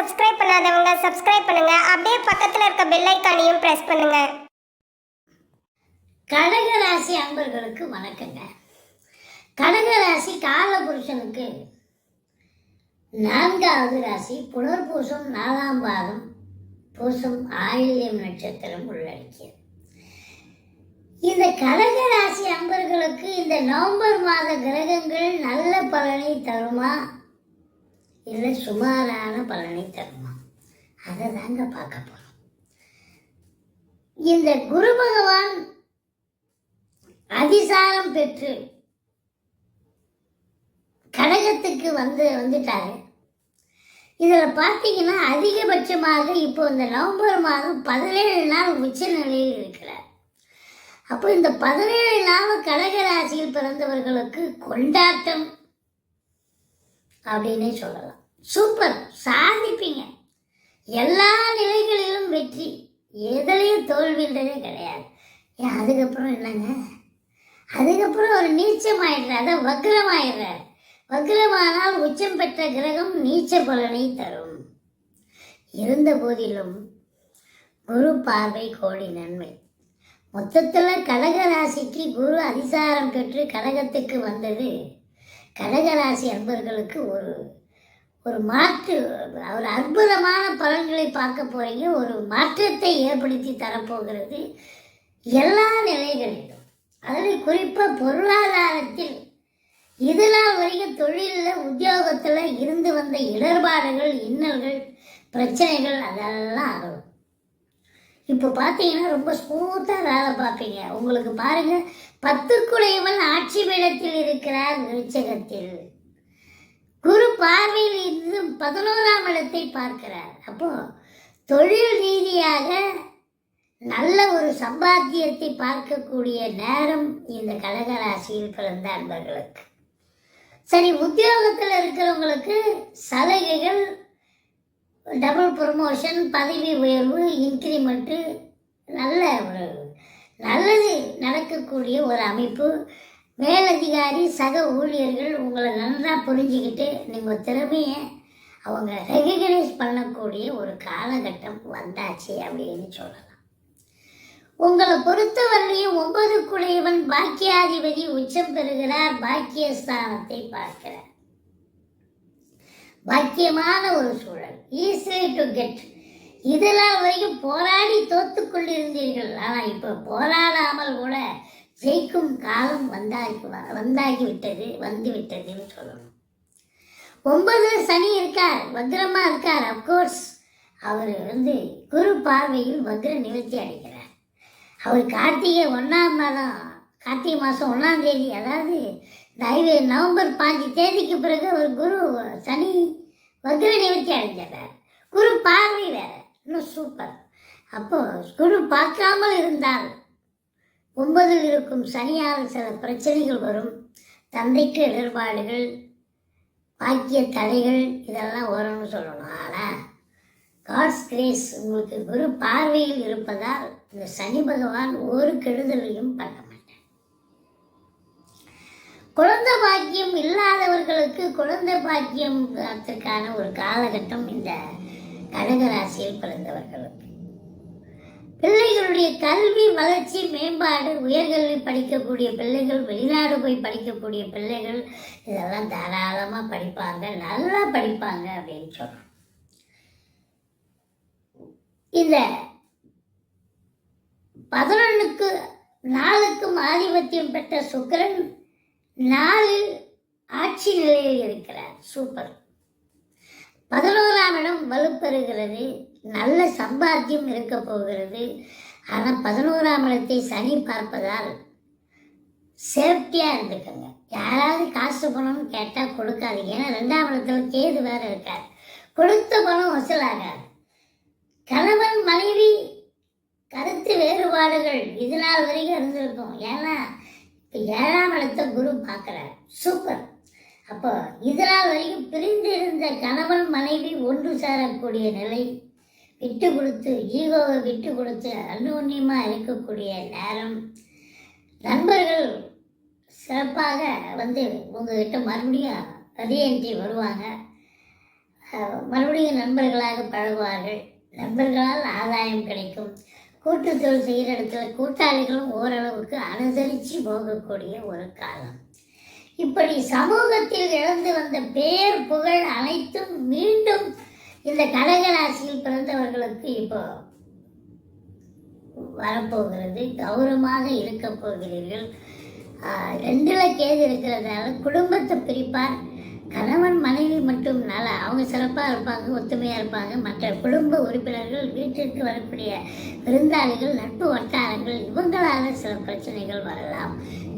Subscribe பண்ணாதவங்க subscribe பண்ணுங்க. அப்படியே பக்கத்தில் இருக்க பெல் ஐக்கானையும் பிரஸ் பண்ணுங்க. கடகராசி அன்பர்களுக்கு வணக்கங்க. கடகராசி காலபுருஷனுக்கு நான்காவது ராசி புனர்பூசம் நாலாம் பாதம் பூசம் ஆயில்யம் நட்சத்திரம் உள்ளடக்கியது. இந்த கடகராசி அன்பர்களுக்கு இந்த நவம்பர் மாத கிரகங்கள் நல்ல பலனை தருமா? இல்லை சுமாரான பலனை தருமா. அதை தாங்க பார்க்க போகிறோம் இந்த குரு பகவான் அதிசாரம் பெற்று கடகத்துக்கு வந்து வந்துட்டாரு. இதில் பார்த்தீங்கன்னா அதிகபட்சமாக இப்போ இந்த நவம்பர் மாதம் பதினேழு நாள் உச்ச நிலையில் இருக்கிறார். அப்போ இந்த பதினேழு நாள் கடக ராசியில் பிறந்தவர்களுக்கு கொண்டாட்டம் அப்படின்னே சொல்லலாம். சூப்பர். சாதிப்பீங்க. எல்லா நிலைகளிலும் வெற்றி எதுலையும் தோல்வின்றதே கிடையாது. ஏன் அதுக்கப்புறம் என்னங்க? அதுக்கப்புறம் ஒரு நீச்சம் ஆயிடுறார் அதான் வக்ரம் ஆயிடுறார் வக்ரமானால் உச்சம் பெற்ற கிரகம் நீச்ச பலனை தரும். இருந்த போதிலும் குரு பார்வை கோடி நன்மை. மொத்தத்தில் கடக ராசிக்கு குரு அதிசாரம் பெற்று கடகத்துக்கு வந்தது கடகராசி அன்பர்களுக்கு ஒரு ஒரு மாற்று ஒரு அற்புதமான பலன்களை பார்க்க போகிறீங்க ஒரு மாற்றத்தை ஏற்படுத்தி தரப்போகிறது எல்லா நிலைகளிலும். அதில் குறிப்பாக பொருளாதாரத்தில் இதனால் வரைக்கும் தொழிலில் உத்தியோகத்தில் இருந்து வந்த இடர்பாடுகள் இன்னல்கள் பிரச்சனைகள் அதெல்லாம் அகலும் இப்போ பார்த்தீங்கன்னா ரொம்ப ஸ்மூத்தாக வேலை பார்ப்பீங்க. உங்களுக்கு பாருங்க பத்துக்குடையவன் ஆட்சி பீடத்தில் இருக்கிறார் விருச்சகத்தில். குரு பார்வையில் இருந்து பதினோராம் இடத்தை பார்க்கிறார். அப்போ தொழில் ரீதியாக நல்ல ஒரு சம்பாத்தியத்தை பார்க்கக்கூடிய நேரம் இந்த கடகராசியில் பிறந்த அன்பர்களுக்கு. சரி உத்தியோகத்தில் இருக்கிறவங்களுக்கு சலுகைகள் டபுள் ப்ரொமோஷன் பதவி உயர்வு இன்க்ரிமெண்ட்டு நல்ல ஒரு நல்லது நடக்கக்கூடிய ஒரு அமைப்பு. மேலதிகாரி சக ஊழியர்கள் உங்களை நல்லா புரிஞ்சுக்கிட்டு நீங்கள் திறமையை அவங்க ரெகக்னைஸ் பண்ணக்கூடிய ஒரு காலகட்டம் வந்தாச்சு அப்படின்னு சொல்லலாம். உங்களை பொறுத்தவரையும் ஒன்பதுக்குடையவன் பாக்கியாதிபதி உச்சம் பெறுகிறார் பாக்கியஸ்தானத்தை பார்க்கிறார். பாக்கியமான ஒரு சூழல். ஈஸி டு கெட் இதெல்லாம் வரைக்கும் போராடி தோத்து கொண்டிருந்தீர்கள். ஆனால் இப்போ போராடாமல் கூட ஜெயிக்கும் காலம் வந்தாகி வந்தாகி விட்டது வந்து விட்டதுன்னு சொல்லணும். ஒன்பது சனி இருக்கார் வக்ரமா இருக்கார் அப்கோர்ஸ் அவர் வந்து குரு பார்வையில் வக்ர நிவர்த்தி அடைகிறார். அவர் கார்த்திகை ஒன்றாம் மாதம் கார்த்திகை மாதம் ஒன்றாம் தேதி அதாவது தயவு நவம்பர் பாஞ்சு தேதிக்கு பிறகு அவர் குரு சனி வக்ர நிவர்த்தி அடைஞ்சிடுறார் குரு பார்வை வேற. இன்னும் சூப்பர் அப்போ குரு பார்க்காமல் இருந்தால் ஒன்பதில் இருக்கும் சனியால் சில பிரச்சனைகள் வரும். தந்தைக்கு இடர்பாடுகள் பாக்கிய தடைகள் இதெல்லாம் வரும்னு சொல்லணும். ஆனால் காட்ஸ் கிரேஸ் உங்களுக்கு குரு பார்வையில் இருப்பதால் இந்த சனி பகவான் ஒரு கெடுதலையும் பண்ண குழந்தை பாக்கியம் இல்லாதவர்களுக்கு குழந்தை பாக்கியம் அதற்கான ஒரு காலகட்டம் இந்த கடகராசியில் பிறந்தவர்களுக்கு. பிள்ளைகளுடைய கல்வி வளர்ச்சி மேம்பாடு உயர்கல்வி படிக்கக்கூடிய பிள்ளைகள் வெளிநாடு போய் படிக்கக்கூடிய பிள்ளைகள் இதெல்லாம் தாராளமாக படிப்பாங்க நல்லா படிப்பாங்க அப்படின்னு சொல்கிறோம் இந்த பதினொன்றுக்கு நாளுக்கும் ஆதிபத்தியம் பெற்ற சுக்கிரன் நாளில் ஆட்சி நிலையில் இருக்கிறார். சூப்பர். பதினோராம் இடம் வலுப்பெறுகிறது. நல்ல சம்பாத்தியம் இருக்க போகிறது. ஆனால் பதினோராம் இடத்தை சனி பார்ப்பதால் சேஃப்டியாக இருந்துக்கோங்க. யாராவது காசு பணம்னு கேட்டால் கொடுக்காதீங்க. ஏன்னா ரெண்டாம் இடத்துல கேது வேறு இருக்கார். கொடுத்த பணம் வசூலாகாது. கணவன் மனைவி கருத்து வேறுபாடுகள் இது நாள் வரைக்கும் இருந்திருக்கும். ஏன்னா இப்போ ஏழாம் இடத்த குரு பார்க்குறாரு. சூப்பர் அப்போ இதனால் வரைக்கும் பிரிந்து இருந்த கணவன் மனைவி ஒன்று சேரக்கூடிய நிலை விட்டு கொடுத்து ஈகோவை விட்டு கொடுத்து அந்யோன்யமாக இருக்கக்கூடிய நேரம். நண்பர்கள் சிறப்பாக வந்து உங்ககிட்ட மறுபடியும் ரீஎன்ட்ரி வருவாங்க. மறுபடியும் நண்பர்களாக பழகுவார்கள். நண்பர்களால் ஆதாயம் கிடைக்கும். கூட்டுத்தொழில் செய்கிற இடத்துல கூட்டாளிகளும் ஓரளவுக்கு அனுசரித்து போகக்கூடிய ஒரு காலம். இப்படி சமூகத்தில் இழந்து வந்த பேர் புகழ் அனைத்தும் மீண்டும் இந்த கடகராசியில் பிறந்தவர்களுக்கு இப்போ வரப்போகிறது. கௌரவமாக இருக்க போகிறீர்கள். ஆஹ், ரெண்டுல கேது இருக்கிறதால குடும்பத்தை பிரிப்பார். கணவன் மனைவி மட்டும் அவங்க சிறப்பாக இருப்பாங்க ஒத்துமையாக இருப்பாங்க. மற்ற குடும்ப உறுப்பினர்கள் வீட்டிற்கு வரக்கூடிய விருந்தாளிகள் நட்பு வட்டாரங்கள் இவங்களால் சில பிரச்சனைகள் வரலாம்.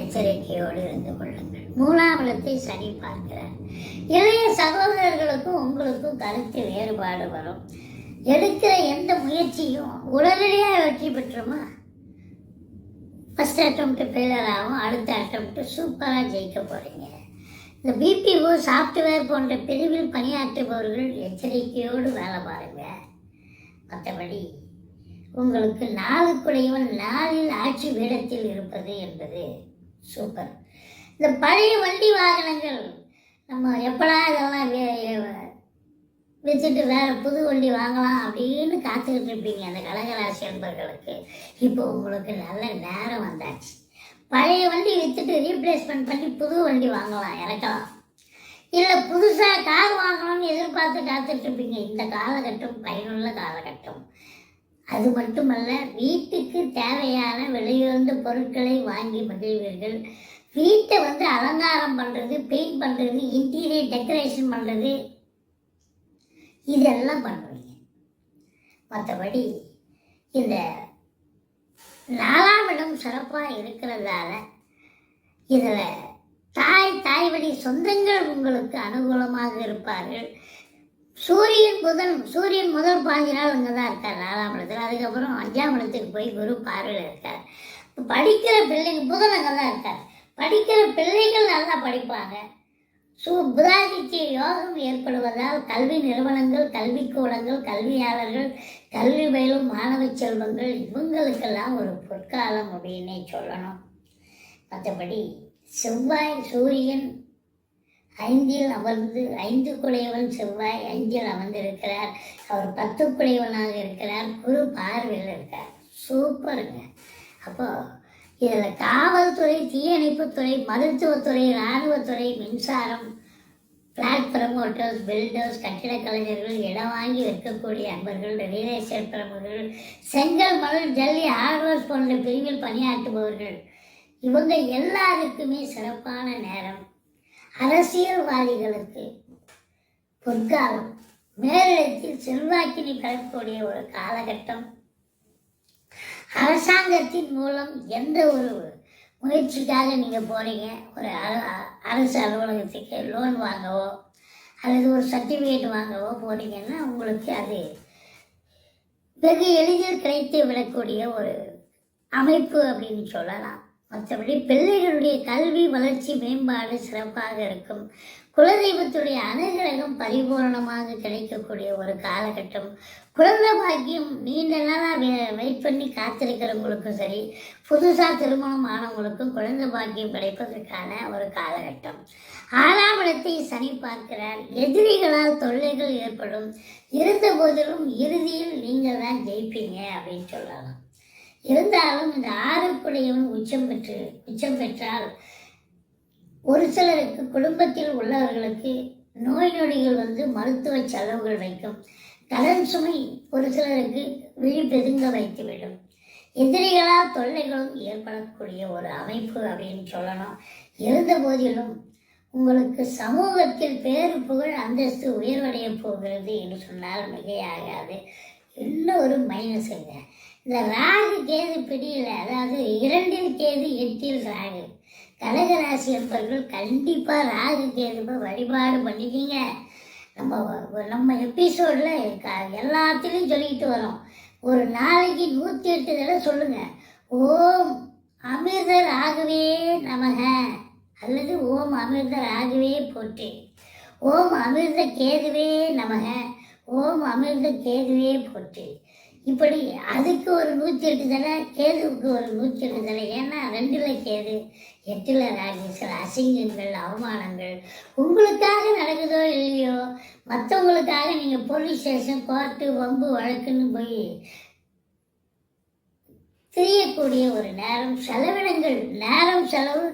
எச்சரிக்கையோடு இருந்து கொள்ளுங்கள். மூணாம் இடத்தை சனி பார்க்கிறார். இளைய சகோதரர்களுக்கும் உங்களுக்கும் கருத்து வேறுபாடு வரும். எடுக்கிற எந்த முயற்சியும் உடனடியாக வெற்றி பெற்றுமா? ஃபஸ்ட் அட்டம்ப்ட் ஃபெயிலர் ஆகும் அடுத்த அட்டம்ப்ட் சூப்பராக ஜெயிக்க போகிறீங்க இந்த பிபிஓ சாஃப்ட்வேர் போன்ற பிரிவில் பணியாற்றுபவர்கள் எச்சரிக்கையோடு வேலை பாருங்க. மற்றபடி உங்களுக்கு நாளுக்குடையவன் நாளில் ஆட்சி பீடத்தில் இருப்பது என்பது சூப்பர் இந்த பழைய வண்டி வாகனங்கள் நம்ம எப்படா இதெல்லாம் வச்சுட்டு வேறு புது வண்டி வாங்கலாம் அப்படின்னு காத்துக்கிட்டு இருப்பீங்க அந்த கடகராசி என்பர்களுக்கு இப்போ உங்களுக்கு நல்ல நேரம் வந்தாச்சு. பழைய வண்டி விற்றுட்டு ரீப்ளேஸ்மெண்ட் பண்ணி புது வண்டி வாங்கலாம் இறக்கலாம். இல்லை புதுசாக கார் வாங்கணும்னு எதிர்பார்த்து காத்துட்ருப்பீங்க இந்த காலகட்டம் பயனுள்ள காலகட்டம். அது மட்டுமல்ல வீட்டுக்கு தேவையான விலையுயர்ந்த பொருட்களை வாங்கி மகிழ்வீர்கள். வீட்டை வந்து அலங்காரம் பண்ணுறது பெயிண்ட் பண்ணுறது இன்டீரியர் டெக்கரேஷன் பண்ணுறது இதெல்லாம் பண்ணுவீங்க. மற்றபடி இந்த நாலாம் இடம் சிறப்பாக இருக்கிறதால இதில் தாய் தாய் வழி சொந்தங்கள் உங்களுக்கு அனுகூலமாக இருப்பார்கள். சூரியன் புதன் சூரியன் முதல் பாஞ்சு நாள் இங்கே தான் இருக்கார் நாலாம் இடத்துல. அதுக்கப்புறம் அஞ்சாம் இடத்துக்கு போய் குரு பார்வையில் இருக்கார். படிக்கிற பிள்ளைங்க புதன் அங்கே தான் இருக்கார். படிக்கிற பிள்ளைகள் நல்லா படிப்பாங்க. சு யோகம் ஏற்படுவதால் கல்வி நிறுவனங்கள் கல்விக்கூடங்கள் கல்வியாளர்கள் கல்வி பயிலும் மாணவ செல்வங்கள் இவங்களுக்கெல்லாம் ஒரு பொற்காலம் அப்படின்னே சொல்லணும். மற்றபடி செவ்வாய் சூரியன் ஐந்தில் அமர்ந்து ஐந்து குடையவன் செவ்வாய் ஐந்தில் அமர்ந்திருக்கிறார். அவர் பத்து குடையவனாக இருக்கிறார். குரு பார்வையில் இருக்கார். சூப்பருங்க. அப்போது இதில் காவல்துறை தீயணைப்புத்துறை மருத்துவத்துறை இராணுவத்துறை மின்சாரம் பிளாட் ப்ரமோட்டர்ஸ் பில்டர்ஸ் கட்டிடக் கலைஞர்கள் இடம் வாங்கி விற்கக்கூடிய அன்பர்கள் ரியல் எஸ்டேட் பிரமுகர்கள் செங்கல் மணல் ஜல்லி ஹார்ட்வேர்ஸ் போன்ற பிரிவில் பணியாற்றுபவர்கள். இவங்க எல்லாருக்குமே சிறப்பான நேரம். அரசியல்வாதிகளுக்கு பொற்காலம். மேலிடத்தில் செல்வாக்கினை பெறக்கூடிய ஒரு காலகட்டம். அரசாங்கத்தின் மூலம் எந்த ஒரு முயற்சிக்காக நீங்கள் போகிறீங்க ஒரு அ- அரசு அலுவலகத்துக்கு லோன் வாங்கவோ அல்லது ஒரு சர்டிஃபிகேட் வாங்கவோ போகிறீங்கன்னா உங்களுக்கு அது வெகு எளிதில் கிடைத்து விடக்கூடிய ஒரு அமைப்பு அப்படின்னு சொல்லலாம். மற்றபடி பிள்ளைகளுடைய கல்வி வளர்ச்சி மேம்பாடு சிறப்பாக இருக்கும். குலதெய்வத்துடைய அனுகிரகம் பரிபூரணமாக கிடைக்கக்கூடிய ஒரு காலகட்டம். குழந்தை பாக்கியம் நீண்ட நாளாக வெயிட் பண்ணி காத்திருக்கிறவங்களுக்கும் சரி புதுசாக திருமணம் ஆனவங்களுக்கும் குழந்தை பாக்கியம் கிடைப்பதற்கான ஒரு காலகட்டம். ஆறாம் இடத்தை சனி பார்க்கிறார். எதிரிகளால் தொல்லைகள் ஏற்படும். இருந்த போதிலும் இறுதியில் நீங்கள் தான் ஜெயிப்பீங்க அப்படின்னு சொல்லலாம். இருந்தாலும் இந்த ஆறுக்குடையவன் உச்சம் பெற்று உச்சம் பெற்றால் ஒரு சிலருக்கு குடும்பத்தில் உள்ளவர்களுக்கு நோய் நொடிகள் வந்து மருத்துவ செலவுகள் வைக்கும். கடன் சுமை ஒரு சிலருக்கு விழிப்பெதுங்க வைத்துவிடும். எதிரிகளால் தொல்லைகளும் ஏற்படக்கூடிய ஒரு அமைப்பு அப்படின்னு சொல்லணும். இருந்த போதிலும் உங்களுக்கு சமூகத்தில் பேரு புகழ் அந்தஸ்து உயர்வடைய போகிறது என்று சொன்னால் மிகையாகாது. இன்னொரு மைனஸுங்க இந்த ராகு கேது பிடியில் அதாவது இரண்டில் கேது எட்டில் ராகு. கடகராசி என்பவர்கள் கண்டிப்பாக ராகு கேதுவை வழிபாடு பண்ணிக்கிங்க. நம்ம நம்ம எபிசோடில் எல்லாத்துலேயும் சொல்லிக்கிட்டு வரோம். ஒரு நாளைக்கு நூற்றி எட்டு தடவை சொல்லுங்கள் ஓம் அமிர்தர் ஆகவே நமக. அல்லது ஓம் அமிர்தர் ஆகவே போட்டு ஓம் அமிர்த கேதுவே நமக. ஓம் அமிர்த கேதுவே போட்டு இப்படி அதுக்கு ஒரு நூற்றி எட்டு தடவை கேதுவுக்கு ஒரு நூற்றி எட்டு தடவை. ஏன்னா ரெண்டுல கேது எட்டுல ராகு சில அசிங்கங்கள் அவமானங்கள். உங்களுக்காக நடக்குதோ இல்லையோ மற்றவங்களுக்காக நீங்கள் போலீஸ் ஸ்டேஷன் கோர்ட்டு வம்பு வழக்குன்னு போய் தெரியக்கூடிய ஒரு நேரம் செலவினங்கள் நேரம் செலவு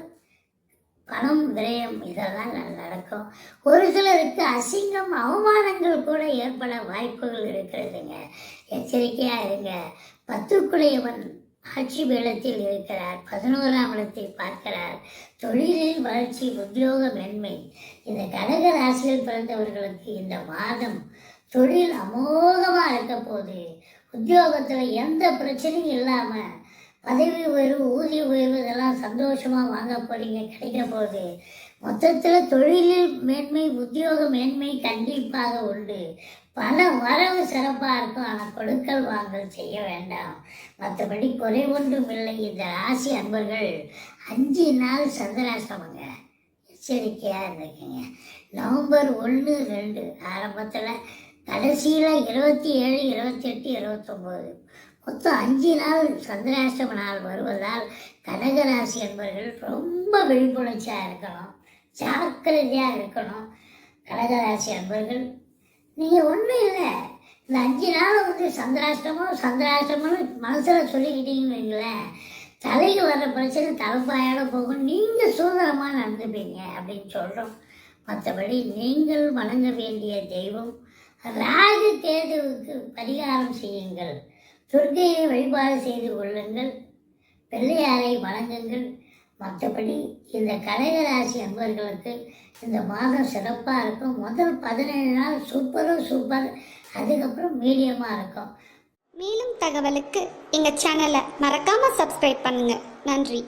பணம் விரயம் இதெல்லாம் நடக்கும். ஒரு சிலருக்கு அசிங்கம் அவமானங்கள் கூட ஏற்பட வாய்ப்புகள் இருக்கிறதுங்க. எச்சரிக்கையாக இருங்க. பத்துக்குடையவன் ஆட்சி வேளத்தில் இருக்கிறார். பதினோராம் இடத்தை பார்க்கிறார். தொழிலில் வளர்ச்சி உத்தியோக மென்மை இந்த கடக ராசியில் பிறந்தவர்களுக்கு இந்த மாதம் தொழில் அமோகமாக இருக்க போது உத்தியோகத்தில் எந்த பிரச்சனையும் இல்லாமல் பதவி உயர்வு ஊதிய உயர்வு இதெல்லாம் சந்தோஷமாக வாங்க போகிறீங்க கிடைக்க போகுது. மொத்தத்தில் தொழிலில் மேன்மை உத்தியோக மேன்மை கண்டிப்பாக உண்டு. பல வரவு சிறப்பாக இருக்கும். ஆனால் கொடுக்கல் வாங்கல் செய்ய வேண்டாம். மற்றபடி குறை ஒன்றும் இல்லை. இந்த ராசி அன்பர்கள் அஞ்சு நாள் சந்திராசிரமங்க எச்சரிக்கையாக இருந்துக்குங்க. நவம்பர் ஒன்று ரெண்டு ஆரம்பத்தில். கடைசியில் இருபத்தி ஏழு இருபத்தெட்டு இருபத்தொம்போது மொத்தம் அஞ்சு நாள் சந்திராஷ்டம நாள் வருவதால் கடகராசி என்பவர்கள் ரொம்ப விழிப்புணர்ச்சியாக இருக்கணும் ஜாக்கிரதையாக இருக்கணும். கடகராசி அன்பர்கள் நீங்கள் ஒன்றும் இல்லை. இந்த அஞ்சு நாள் வந்து சந்திராஷ்டமம் சந்திராஷ்டமம்னு மனசில் சொல்லிக்கிட்டீங்கன்னு வைங்களேன். தலைக்கு வர்ற பிரச்சனை தலைப்பாயோட போகும். நீங்கள் சுதந்திரமாக நடந்துப்பீங்க அப்படின்னு சொல்கிறோம் மற்றபடி நீங்கள் வணங்க வேண்டிய தெய்வம் ராகு கேதுவுக்கு பரிகாரம் செய்யுங்கள். துர்க்கையை வழிபாடு செய்து கொள்ளுங்கள். பிள்ளையாரை வழங்குங்கள் மற்றபடி இந்த கடகராசி அன்பர்களுக்கு இந்த மாதம் சிறப்பாக இருக்கும். முதல் பதினேழு நாள் சூப்பரும் சூப்பர் அதுக்கப்புறம் மீடியமாக இருக்கும். மேலும் தகவலுக்கு எங்கள் சேனலை மறக்காமல் சப்ஸ்கிரைப் பண்ணுங்கள் நன்றி.